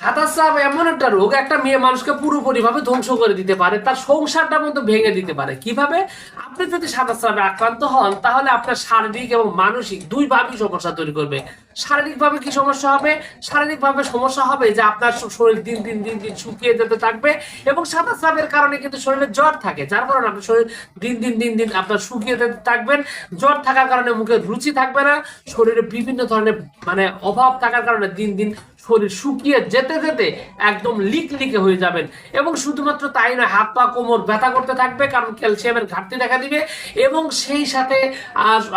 সাদাস্রাব এমন একটা রোগ, একটা মেয়ে মানুষকে পুরোপুরি ভাবে ধ্বংস করে দিতে পারে, তার সংসারটা মতো ভেঙে দিতে পারে। কীভাবে? আপনি যদি সাদাস্রাবে আক্রান্ত হন, তাহলে আপনার শারীরিক এবং মানসিক দুই ভাবেই সমস্যা তৈরি করবে। শারীরিকভাবে কি সমস্যা হবে? শারীরিকভাবে সমস্যা হবে যে আপনার শরীর দিন দিন দিন দিন শুকিয়ে যেতে থাকবে এবং সাদাস্রাবের কারণে কিন্তু শরীরে জ্বর থাকে, যার কারণে আপনার শরীর দিন দিন দিন দিন আপনার শুকিয়ে যেতে থাকবেন। জ্বর থাকার কারণে মুখে রুচি থাকবে না, শরীরে বিভিন্ন ধরনের মানে অভাব থাকার কারণে দিন দিন শরীর শুকিয়ে যেতে যেতে একদম লিক, লিকে হয়ে যাবেন এবং শুধুমাত্র তাই না, হাত, পা, কোমর ব্যথা করতে থাকবে, কারণ ক্যালসিয়ামের ঘাটতি দেখা দিবে এবং সেই সাথে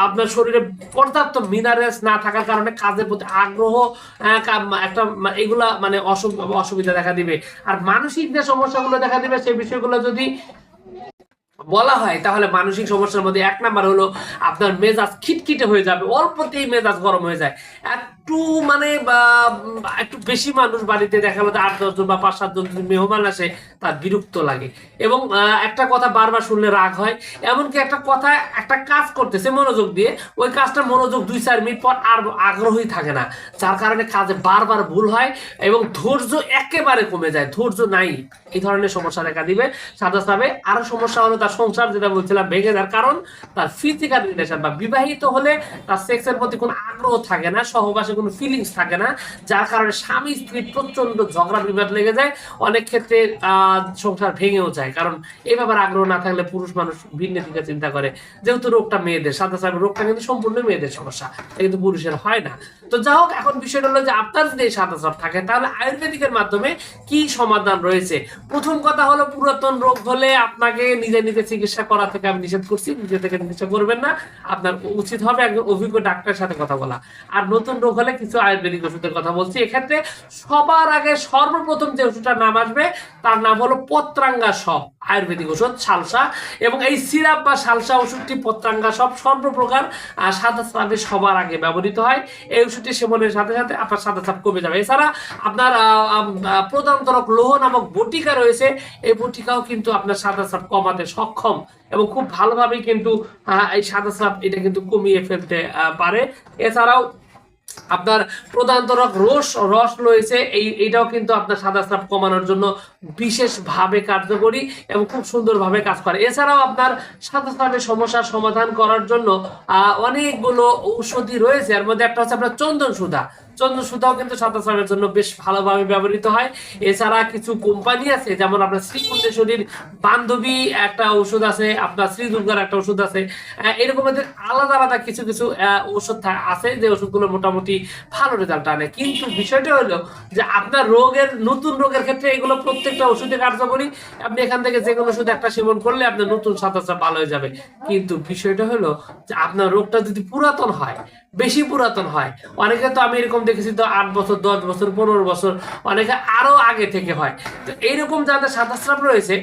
আপনার শরীরে পর্যাপ্ত মিনারেলস না থাকার কারণে কাজের প্রতি আগ্রহ আহ, একটা এগুলা মানে অসু- অসুবিধা দেখা দিবে। আর মানসিক যে সমস্যাগুলো দেখা দিবে সেই বিষয়গুলো যদি বলা হয়, তাহলে মানসিক সমস্যার মধ্যে এক নাম্বার হলো আপনার মেজাজ খিটখিটে হয়ে যাবে, অল্পতেই মেজাজ গরম হয়ে যায়। একটু মানে একটু বেশি মানুষ বাড়িতে দেখা যাবে আট দশজন বা পাঁচ সাতজন যদি মেহমান আসে, তার বিরক্ত লাগে। এবং একটা কথা বারবার শুনলে রাগ হয়, এমনকি একটা কথা, একটা কাজ করতেছে মনোযোগ দিয়ে, ওই কাজটা মনোযোগ দুই, চার মিনিট পর আর আগ্রহী থাকে না। যার কারণে কাজে বারবার ভুল হয় এবং ধৈর্য একেবারে কমে যায়, ধৈর্য নাই। এই ধরনের সমস্যা দেখা দিবে। সাদা সাবে আরও সমস্যা হলো তার সংসার যেটা বলছিলাম, ভেঙে যাওয়ার কারণ, তার ফিজিক্যাল রিলেশন বা বিবাহিত হলে তার সেক্সের প্রতি কোনো আগ্রহ থাকে না, সহবাসে কোনো ফিলিংস থাকে না, যার কারণে স্বামী স্ত্রী প্রচণ্ড ঝগড়া বিবাদ লেগে যায়, অনেক ক্ষেত্রে সংসার ভেঙেও যায়। কারণ এই ব্যাপারে আগ্রহ না থাকলে পুরুষ মানুষ ভিন্ন দিকে চিন্তা করে, যেহেতু রোগটা মেয়েদের, সাদা সাহেব রোগটা কিন্তু সম্পূর্ণ মেয়েদের সমস্যা, এটা কিন্তু পুরুষের হয় না। তো যা হোক, এখন বিষয়টা হলো যে আপনার যদি সাদা সাপ থাকে, তাহলে আয়ুর্বেদিকের মাধ্যমে কি সমাধান রয়েছে? প্রথম কথা হলো পুরাতন রোগ হলে আপনাকে নিজে নিজে চিকিৎসা করা থেকে আমি নিষেধ করছি, নিজে থেকে চিকিৎসা করবেন না। আপনার উচিত হবে একজন অভিজ্ঞ ডাক্তারের সাথে কথা বলা। আর নতুন রোগ হলে কিছু আয়ুর্বেদিক ওষুধের কথা বলছি। এক্ষেত্রে সবার আগে সর্বপ্রথম যে ওষুধটার নাম আসবে, তার নাম হলো পত্রাঙ্গা সব আয়ুর্বেদিক ওষুধ, সালসা এবং এই সিরাপ বা সালসা ওষুধটি পত্রাঙ্গা সব সর্বপ্রকার সাদা স্রাবে সবার আগে ব্যবহৃত হয়। এই ওষুধটি সেবনের সাথে সাথে আপনার সাদা স্রাব কমে যাবে। এছাড়া আপনার প্রধানতরক লৌহ নামক বটিকা রয়েছে। এই বটিকাও কিন্তু আপনার সাদা স্রাব কমাতে সক্ষম এবং খুব ভালোভাবেই কিন্তু এই সাদা স্রাব এটা কিন্তু কমিয়ে ফেলতে পারে। এছাড়াও আপনার প্রধানতরক রস রস রয়েছে। এই এটাও কিন্তু আপনার সাদা স্রাব কমানোর জন্য বিশেষভাবে কার্যকরী এবং খুব সুন্দরভাবে কাজ করে। এছাড়াও আপনার সাদা স্রাবের সমস্যার সমাধান করার জন্য অনেকগুলো ঔষধি রয়েছে। এর মধ্যে একটা হচ্ছে আপনার চন্দন সুধা চন্দন সুধাও কিন্তু সাদা জন্য বেশ ভালোভাবে ব্যবহৃত হয়। এছাড়া কিছু কোম্পানি আছে, যেমন আপনার শ্রীকুণ্ডেশ্বরীর বান্ধবী একটা ওষুধ আছে, আপনার শ্রী দুর্গার একটা ওষুধ আছে। এরকম আলাদা আলাদা কিছু কিছু ওষুধ আছে যে ওষুধগুলো মোটামুটি ভালো রেজাল্ট আনে। কিন্তু বিষয়টা হলো যে আপনার রোগের, নতুন রোগের ক্ষেত্রে এগুলো প্রত্যেকটা ওষুধে কার্যকরী। আপনি এখান থেকে যে কোনো ওষুধ একটা সেবন করলে আপনার নতুন সাতাশটা ভালো হয়ে যাবে। কিন্তু বিষয়টা হলো যে আপনার রোগটা যদি পুরাতন হয় বেশি পুরাতন হয়। অনেকে তো আমি এরকম দেখেছি তো আট বছর, দশ বছর, পনেরো বছর, অনেকে আরও আগে থেকে হয়। তো এইরকম যাদের সাতাশ্রাপ রয়েছে,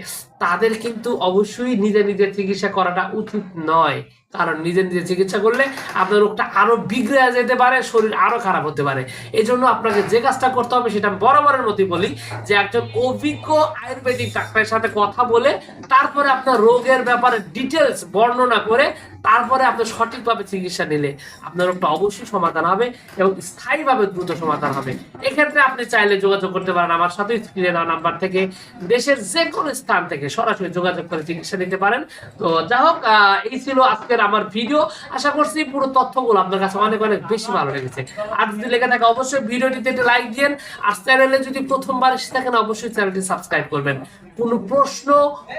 তাদের কিন্তু অবশ্যই নিজে নিজের চিকিৎসা করাটা উচিত নয়। কারণ নিজে নিজে চিকিৎসা করলে আপনার রোগটা আরও বিগড়ে যেতে পারে, শরীর আরও খারাপ হতে পারে। এই জন্য আপনাকে যে কাজটা করতে হবে, সেটা বরাবরের মতোই বলি যে একজন অভিজ্ঞ আয়ুর্বেদিক ডাক্তারের সাথে কথা বলে, তারপরে আপনার রোগের ব্যাপারে ডিটেলস বর্ণনা করে তারপরে আপনি সঠিকভাবে চিকিৎসা নিলে আপনার রোগটা অবশ্যই সমাধান হবে এবং স্থায়ীভাবে দ্রুত সমাধান হবে। এক্ষেত্রে আপনি চাইলে যোগাযোগ করতে পারেন আমার সাথে, স্ক্রিনে দেওয়া নাম্বার থেকে। দেশের যে কোনো স্থান থেকে সরাসরি যোগাযোগ করে চিকিৎসা নিতে পারেন। তো যা হোক এই ছিল আজকের আমার ভিডিও। আশা করছি পুরো তথ্যগুলো আপনার কাছে অনেক অনেক বেশি ভালো লেগেছে। আর যদি লেগে থাকে অবশ্যই ভিডিওটিতে একটু লাইক দিন আর চ্যানেলে যদি প্রথমবার এসে থাকেন, অবশ্যই চ্যানেলটি সাবস্ক্রাইব করবেন। কোনো প্রশ্ন,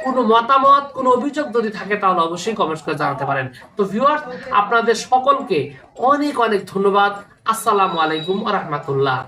কোনো মতামত, কোনো অভিযোগ যদি থাকে, তাহলে অবশ্যই কমেন্টস করে জানাতে পারেন। তো ভিউয়ার্স আপনাদের সকলকে অনেক অনেক ধন্যবাদ। আসসালামু আলাইকুম রহমতুল্লাহ।